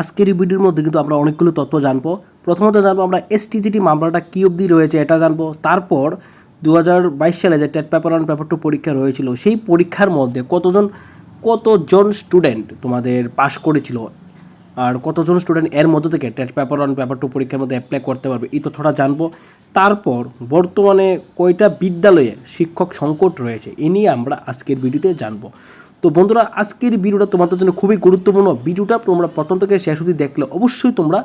আজকের এই ভিডিওর মধ্যে কিন্তু আমরা অনেকগুলো তথ্য জানব। প্রথমত জানব আমরা এসটিজিটি মামলাটা কী অবধি রয়েছে এটা জানব। তারপর দু হাজার বাইশ সালে যে TET paper one, paper two পরীক্ষা রয়েছিল, সেই পরীক্ষার মধ্যে কতজন কতজন স্টুডেন্ট তোমাদের পাশ করেছিল? আর কতজন স্টুডেন্ট এর মধ্যে থেকে TET paper one, paper two পরীক্ষার মধ্যে অ্যাপ্লাই করতে পারবে, এই তথ্যটা জানব। তারপর বর্তমানে কয়টা বিদ্যালয়ে শিক্ষক সংকট রয়েছে, এ নিয়ে আমরা আজকের ভিডিওতে জানব। তো বন্ধুরা, আজকের ভিডিওটা তোমাদের জন্য খুবই গুরুত্বপূর্ণ। ভিডিওটা তোমরা প্রথম থেকে শেষ অবধি দেখলে অবশ্যই তোমরা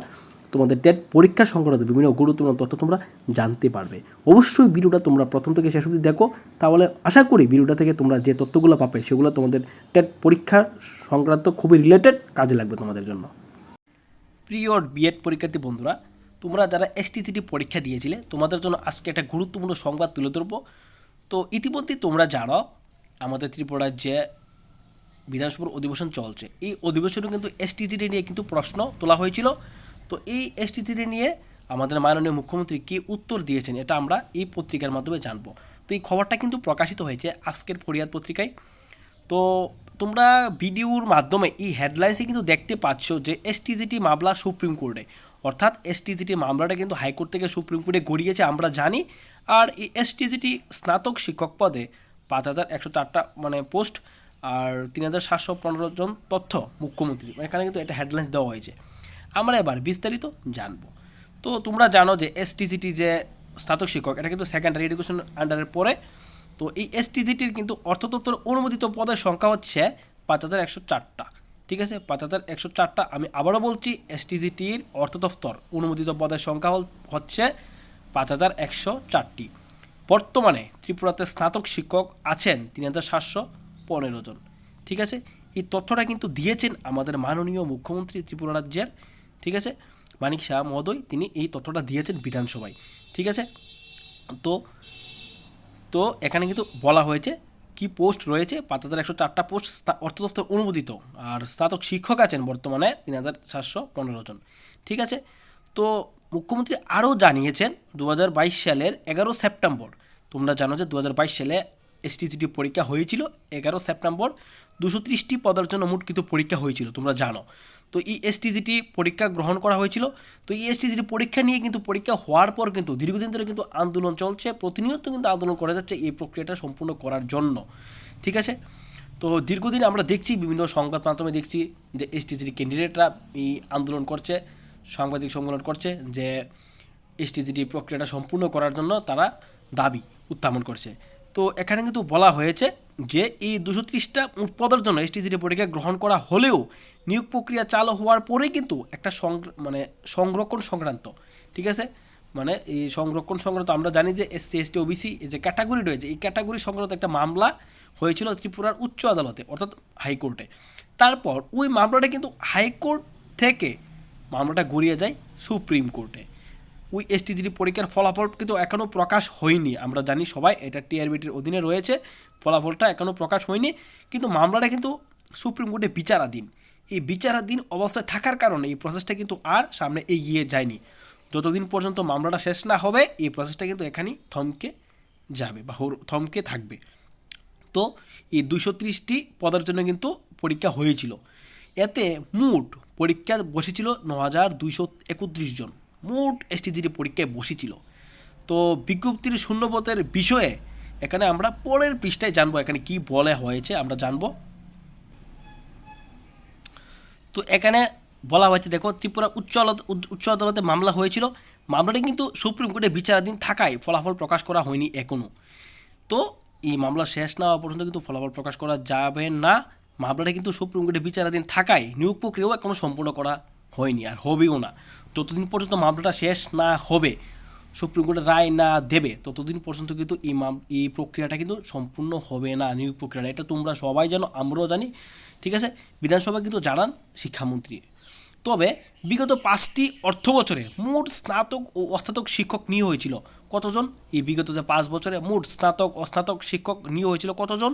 তোমাদের টেট পরীক্ষা সংক্রান্ত বিভিন্ন গুরুত্বপূর্ণ তথ্য তোমরা জানতে পারবে। অবশ্যই ভিডিওটা তোমরা প্রথম থেকে শেষ অবধি দেখো। তাহলে আশা করি ভিডিওটা থেকে তোমরা যে তথ্যগুলো পাবে সেগুলো তোমাদের টেট পরীক্ষা সংক্রান্ত খুবই রিলেটেড কাজে লাগবে তোমাদের জন্য। প্রিয় বিএড পরীক্ষার্থী বন্ধুরা, তোমরা যারা এসটিসিটি পরীক্ষা দিয়েছিলে, তোমাদের জন্য আজকে একটা গুরুত্বপূর্ণ সংবাদ তুলে ধরবো। তো ইতিমধ্যে তোমরা জানো, আমাদের ত্রিপুরার যে বিধানসভার অধিবেশন চলছে। এই অধিবেশনে কিন্তু এসটিজিডি নিয়ে কিন্তু প্রশ্ন তোলা হয়েছিল। তো এই এসটিজিডি নিয়ে আমাদের মাননীয় মুখ্যমন্ত্রী কী উত্তর দিয়েছেন এটা আমরা এই পত্রিকার মাধ্যমে জানব। তো এই খবরটা কিন্তু প্রকাশিত হয়েছে আজকের ফরিয়াদ পত্রিকায়। তো তোমরা ভিডিওর মাধ্যমে এই হেডলাইন্সে কিন্তু দেখতে পাচ্ছ যে এসটিজিটি মামলা সুপ্রিম কোর্টে। অর্থাৎ এসটিজিটি মামলাটা কিন্তু হাইকোর্ট থেকে সুপ্রিম কোর্টে গড়িয়েছে আমরা জানি। আর এই এসটিজিটি স্নাতক শিক্ষক পদে পাঁচ হাজার একশো চারটা মানে পোস্ট আর তিন হাজার সাতশো পনেরো জন তথ্য মুখ্যমন্ত্রী। মানে এখানে কিন্তু একটা হেডলাইন্স দেওয়া হয়েছে। আমরা এবার বিস্তারিত জানব। তো তোমরা জানো যে এসটিজিটি যে স্নাতক শিক্ষক, এটা কিন্তু সেকেন্ডারি এডুকেশন আন্ডারের পরে। তো এই এসটিজিটির কিন্তু অর্থতত্ত্বের অনুমোদিত পদের সংখ্যা হচ্ছে পাঁচ হাজার একশো চারটা। ঠিক আছে? পাঁচ হাজার একশো চারটা। আমি আবারও বলছি এসটিজিটির অর্থ দফতর অনুমোদিত পদের সংখ্যা হচ্ছে পাঁচ হাজার একশো চারটি। বর্তমানে ত্রিপুরাতে স্নাতক শিক্ষক আছেন তিন হাজার সাতশো পনেরো জন। ঠিক আছে? এই তথ্যটা কিন্তু দিয়েছেন আমাদের মাননীয় মুখ্যমন্ত্রী ত্রিপুরা রাজ্যের, ঠিক আছে? মানিক শাহ মহোদয়, তিনি এই তথ্যটা দিয়েছেন বিধানসভায়। ঠিক আছে? তো তো এখানে কিন্তু বলা হয়েছে কি পোস্ট রয়েছে, পাঁচ হাজার একশো চারটা পোস্ট অর্থ দফতর অনুমোদিত। আর স্নাতক শিক্ষক আছেন বর্তমানে তিন হাজার সাতশো পনেরো জন। ঠিক আছে? তো মুখ্যমন্ত্রী আরও জানিয়েছেন, দু হাজার বাইশ সালের এগারো সেপ্টেম্বর, তোমরা জানো যে দু হাজার বাইশ সালে এসটিজিটি পরীক্ষা হয়েছিল এগারো সেপ্টেম্বর। দুশো ত্রিশটি পদের জন্য মোট কিন্তু পরীক্ষা হয়েছিল, তোমরা জানো। তো এই এসটিজিটি পরীক্ষা গ্রহণ করা হয়েছিল। তো এই এসটিজিটি পরীক্ষা নিয়ে কিন্তু পরীক্ষা হওয়ার পর কিন্তু দীর্ঘদিন ধরে কিন্তু আন্দোলন চলছে, প্রতিনিয়ত কিন্তু আন্দোলন করে যাচ্ছে এই প্রক্রিয়াটা সম্পূর্ণ করার জন্য। ঠিক আছে? তো দীর্ঘদিন আমরা দেখছি, বিভিন্ন সংবাদ মাধ্যমে দেখছি যে এসটিজিটি ক্যান্ডিডেটরা এই আন্দোলন করছে, সাংবাদিক সম্মেলন করছে যে এসটিজিটি প্রক্রিয়াটা সম্পূর্ণ করার জন্য তারা দাবি উত্থাপন করছে। তো এখানে কিন্তু বলা হয়েছে যে এই দুশো ত্রিশটা পদের জন্য এসটিজিটি পরীক্ষা গ্রহণ করা হলেও নিয়োগ প্রক্রিয়া চালু হওয়ার পরেই কিন্তু একটা মানে সংরক্ষণ সংক্রান্ত, ঠিক আছে? মানে এই সংরক্ষণ সংক্রান্ত আমরা জানি যে এসসি এসটি ওবিসি যে ক্যাটাগরি রয়েছে, এই ক্যাটাগরি সংক্রান্ত একটা মামলা হয়েছিল ত্রিপুরার উচ্চ আদালতে, অর্থাৎ হাইকোর্টে। তারপর ওই মামলাটা কিন্তু হাইকোর্ট থেকে মামলাটা গড়িয়ে যায় সুপ্রিম কোর্টে। ওই এসটিজিডি পরীক্ষার ফলাফল কিন্তু এখনও প্রকাশ হয়নি। আমরা জানি সবাই এটা টিআরবিটির অধীনে রয়েছে, ফলাফলটা এখনও প্রকাশ হয়নি। কিন্তু মামলাটা কিন্তু সুপ্রিম কোর্টে বিচারাধীন। এই বিচারাধীন অবস্থায় থাকার কারণে এই প্রসেসটা কিন্তু আর সামনে এগিয়ে যায়নি। যতদিন পর্যন্ত মামলাটা শেষ না হবে, এই প্রসেসটা কিন্তু এখানেই থমকে যাবে বা থমকে থাকবে। তো এই দুইশো ত্রিশটি পদের জন্য কিন্তু পরীক্ষা হয়েছিল। এতে মোট পরীক্ষা বসেছিল ন হাজার দুইশো একত্রিশ জন। মোট এসটিজিডি পরীক্ষায় বসেছিল। তো বিজ্ঞপ্তির শূন্যপথের বিষয়ে এখানে আমরা পরের পৃষ্ঠায় জানব এখানে কি বলে হয়েছে, আমরা জানব। তো এখানে বলা হয়েছে, দেখো, ত্রিপুরা উচ্চ আদালত উচ্চ আদালতে মামলা হয়েছিল। মামলাটি কিন্তু সুপ্রিম কোর্টে বিচারাধীন থাকায় ফলাফল প্রকাশ করা হয়নি এখনও তো এই মামলা শেষ না হওয়া পর্যন্ত কিন্তু ফলাফল প্রকাশ করা যাবে না। মামলাটা কিন্তু সুপ্রিম কোর্টে বিচারাধীন থাকায় নিয়োগ প্রক্রিয়াও এখনও সম্পূর্ণ করা হয়নি আর হবেও না। যতদিন পর্যন্ত মামলাটা শেষ না হবে, সুপ্রিম কোর্টের রায় না দেবে, ততদিন পর্যন্ত কিন্তু এই মাম, এই প্রক্রিয়াটা কিন্তু সম্পূর্ণ হবে না, নিয়োগ প্রক্রিয়াটা। এটা তোমরা সবাই জানো, আমরাও জানি, ঠিক আছে? বিধানসভা কিন্তু জানান শিক্ষামন্ত্রী। তবে বিগত পাঁচটি অর্থ বছরে মোট স্নাতক ও অস্নাতক শিক্ষক নিয়োগ হয়েছিল। কতজন? এই বিগত যে পাঁচ বছরে মোট স্নাতক, অস্নাতক শিক্ষক নিয়োগ হয়েছিল কতজন?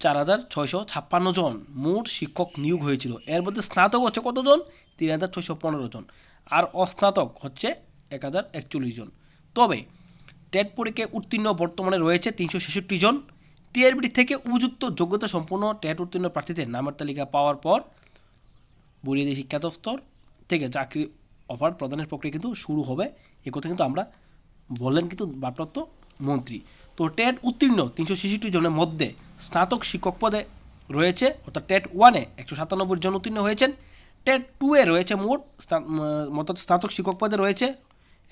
চার হাজার ছয়শো ছাপ্পান্ন জন। মোট শিক্ষক নিয়োগ হয়েছিল। এর মধ্যে স্নাতক হচ্ছে কতজন? তিন হাজার ছয়শো পনেরো জন। আর অস্নাতক হচ্ছে এক হাজার একচল্লিশ জন। তবে টেট পরীক্ষায় উত্তীর্ণ বর্তমানে রয়েছে তিনশো ছেষট্টি জন। টিআরবিটি থেকে উপযুক্ত যোগ্যতা সম্পন্ন টেট উত্তীর্ণ প্রার্থীদের নামের তালিকা পাওয়ার পর বৈদ্যুতিক শিক্ষা দপ্তর থেকে চাকরি অফার প্রদানের প্রক্রিয়া কিন্তু শুরু হবে। এ কথা কিন্তু আমরা বললেন কিন্তু ভারপ্রাপ্ত মন্ত্রী। তো টেট উত্তীর্ণ তিনশো ছেষট্টি জনের মধ্যে স্নাতক শিক্ষক পদে রয়েছে, অর্থাৎ টেট ওয়ানে একশো সাতানব্বই জন উত্তীর্ণ হয়েছেন। টেট টু এ রয়েছে মোট অর্থাৎ স্নাতক শিক্ষক পদে রয়েছে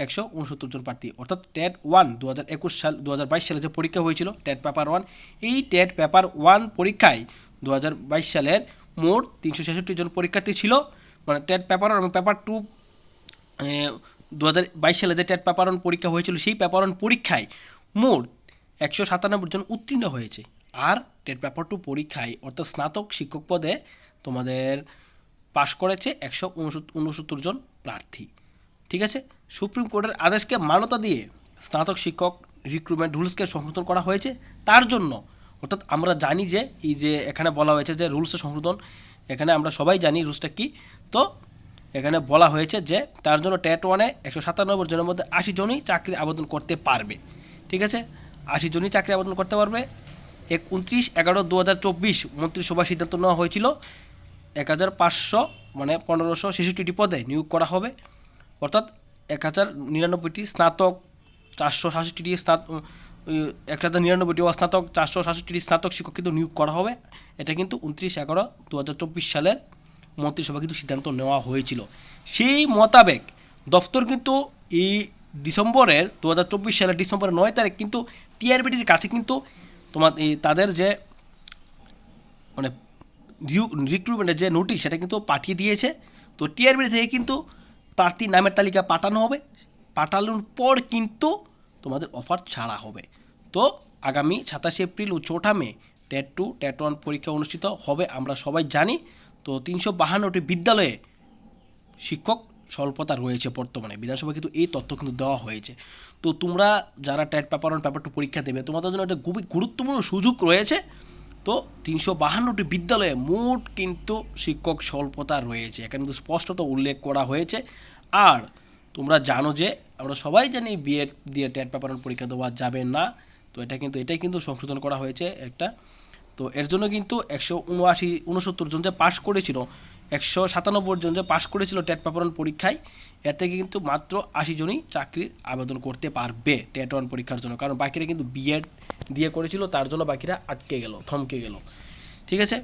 একশো উনসত্তর জন প্রার্থী। অর্থাৎ টেট ওয়ান দু হাজার একুশ সাল দু হাজার বাইশ সালে যে পরীক্ষা হয়েছিল, টেট পেপার ওয়ান, এই টেট পেপার ওয়ান পরীক্ষায় দু হাজার বাইশ সালের মোট তিনশো ছেষট্টি জন পরীক্ষার্থী ছিল। মানে টেট পেপার ওয়ান এবং পেপার টু দু হাজার বাইশ সালে যে টেট পেপার ওয়ান পরীক্ষা হয়েছিল, সেই পেপার ওয়ান পরীক্ষায় মোট একশো সাতানব্বই জন উত্তীর্ণ হয়েছে। আর টেট পেপার টু পরীক্ষায় অর্থাৎ স্নাতক শিক্ষক পদে তোমাদের পাশ করেছে একশো উনসত্তর জন প্রার্থী। ঠিক আছে? সুপ্রিম কোর্টের আদেশকে মান্যতা দিয়ে স্নাতক শিক্ষক রিক্রুটমেন্ট রুলসকে সংশোধন করা হয়েছে। তার জন্য অর্থাৎ আমরা জানি যে, এই যে এখানে বলা হয়েছে যে রুলসের সংশোধন, এখানে আমরা সবাই জানি রুলসটা কী। তো এখানে বলা হয়েছে যে, তার জন্য টেট ওয়ানে একশো সাতানব্বই জনের মধ্যে আশি জনই চাকরি আবেদন করতে পারবে। ঠিক আছে? আশি জনই চাকরি আবেদন করতে পারবে। এক উনত্রিশ এগারো দু হাজার চব্বিশ মন্ত্রিসভার সিদ্ধান্ত নেওয়া হয়েছিল। এক হাজার পাঁচশো মানে পনেরোশো ছেষট্টিটি পদে নিয়োগ করা হবে। অর্থাৎ এক হাজার নিরানব্বইটি স্নাতক, চারশো সাতষট্টিটি স্নাত এক হাজার নিরানব্বইটি অস্নাতক, চারশো সাতষট্টিটি স্নাতক শিক্ষক কিন্তু নিয়োগ করা হবে। এটা কিন্তু উনত্রিশ এগারো দু হাজার চব্বিশ সালের মন্ত্রিসভা কিন্তু সিদ্ধান্ত নেওয়া হয়েছিল। সেই মোতাবেক দফতর কিন্তু এই ডিসেম্বরের দু হাজার চব্বিশ সালের ডিসেম্বরের নয় তারিখ কিন্তু টিআরবিটির কাছে কিন্তু তোমার তাদের যে মানে রিক্রুটমেন্টের যে নোটিশ সেটা কিন্তু পাঠিয়ে দিয়েছে। তো টিআরবি থেকে কিন্তু প্রার্থীর নামের তালিকা পাঠানো হবে। পাঠানোর পর কিন্তু তোমাদের অফার ছাড়া হবে। তো আগামী সাতাশে এপ্রিল ও চৌঠা May TET two TET one পরীক্ষা অনুষ্ঠিত হবে, আমরা সবাই জানি। তো তিনশো বাহান্নটি বিদ্যালয়ে শিক্ষক স্বল্পতা রয়েছে বর্তমানে। বিধানসভা কিন্তু এই তথ্য কিন্তু দেওয়া হয়েছে। তো তোমরা যারা TET paper one, paper two পরীক্ষা দেবে, তোমাদের জন্য একটা খুবই গুরুত্বপূর্ণ সুযোগ রয়েছে। তো তিনশো বাহান্নটি বিদ্যালয়ে মোট কিন্তু শিক্ষক স্বল্পতা রয়েছে। এখানে কিন্তু স্পষ্টত উল্লেখ করা হয়েছে। আর তোমরা জানো যে, আমরা সবাই জানি বিএড দিয়ে টেট পেপার পরীক্ষা দেওয়া যাবে না। তো এটা কিন্তু, এটাই কিন্তু সংশোধন করা হয়েছে একটা। তো এর জন্য কিন্তু একশো উনআশি, উনসত্তর জন যে পাশ করেছিল একশো সাতানব্বই জন যে পাশ করেছিল টেট পেপার পরীক্ষায়, এতে কিন্তু মাত্র আশি জনই চাকরির আবেদন করতে পারবে টেট ওয়ান পরীক্ষার জন্য। কারণ বাকিরা কিন্তু বিএড দিয়ে করেছিল, তার জন্য বাকিরা আটকে গেল, থমকে গেল। ঠিক আছে?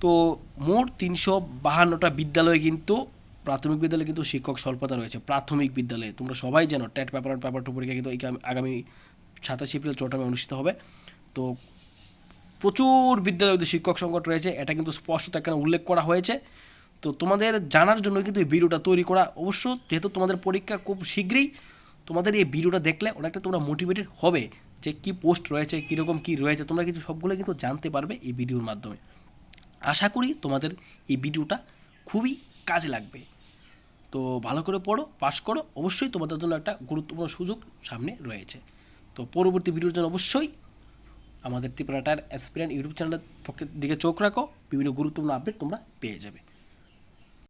তো মোট তিনশো বাহান্নটা বিদ্যালয়ে কিন্তু, প্রাথমিক বিদ্যালয়ে কিন্তু শিক্ষক স্বল্পতা রয়েছে। প্রাথমিক বিদ্যালয়ে, তোমরা সবাই জানো, টেট পেপার পেপার টু পরীক্ষা কিন্তু আগামী- সাতাশে এপ্রিল চৌঠামে অনুষ্ঠিত হবে। তো প্রচুর বিদ্যালয়ে শিক্ষক সংকট রয়েছে, এটা কিন্তু স্পষ্ট এখানে উল্লেখ করা হয়েছে। তো তোমাদের জানার জন্য কিন্তু এই ভিডিওটা তৈরি করা অবশ্য, যেহেতু তোমাদের পরীক্ষা খুব শীঘ্রই, তোমাদের এই ভিডিওটা দেখলে অনেকটা তোমরা মোটিভেটেড হবে যে কী পোস্ট রয়েছে, কীরকম কী রয়েছে, তোমরা কিন্তু সবগুলো কিন্তু জানতে পারবে এই ভিডিওর মাধ্যমে। আশা করি তোমাদের এই ভিডিওটা খুবই কাজে লাগবে। তো ভালো করে পড়ো পাস করো, অবশ্যই তোমাদের জন্য একটা গুরুত্বপূর্ণ সুযোগ সামনে রয়েছে। তো পরবর্তী ভিডিওর জন্য অবশ্যই আমাদের ত্রিপুরাটার অ্যাসপিরেন্ট ইউটিউব চ্যানেলের পক্ষের দিকে চোখ রাখো। বিভিন্ন গুরুত্বপূর্ণ আপডেট তোমরা পেয়ে যাবে।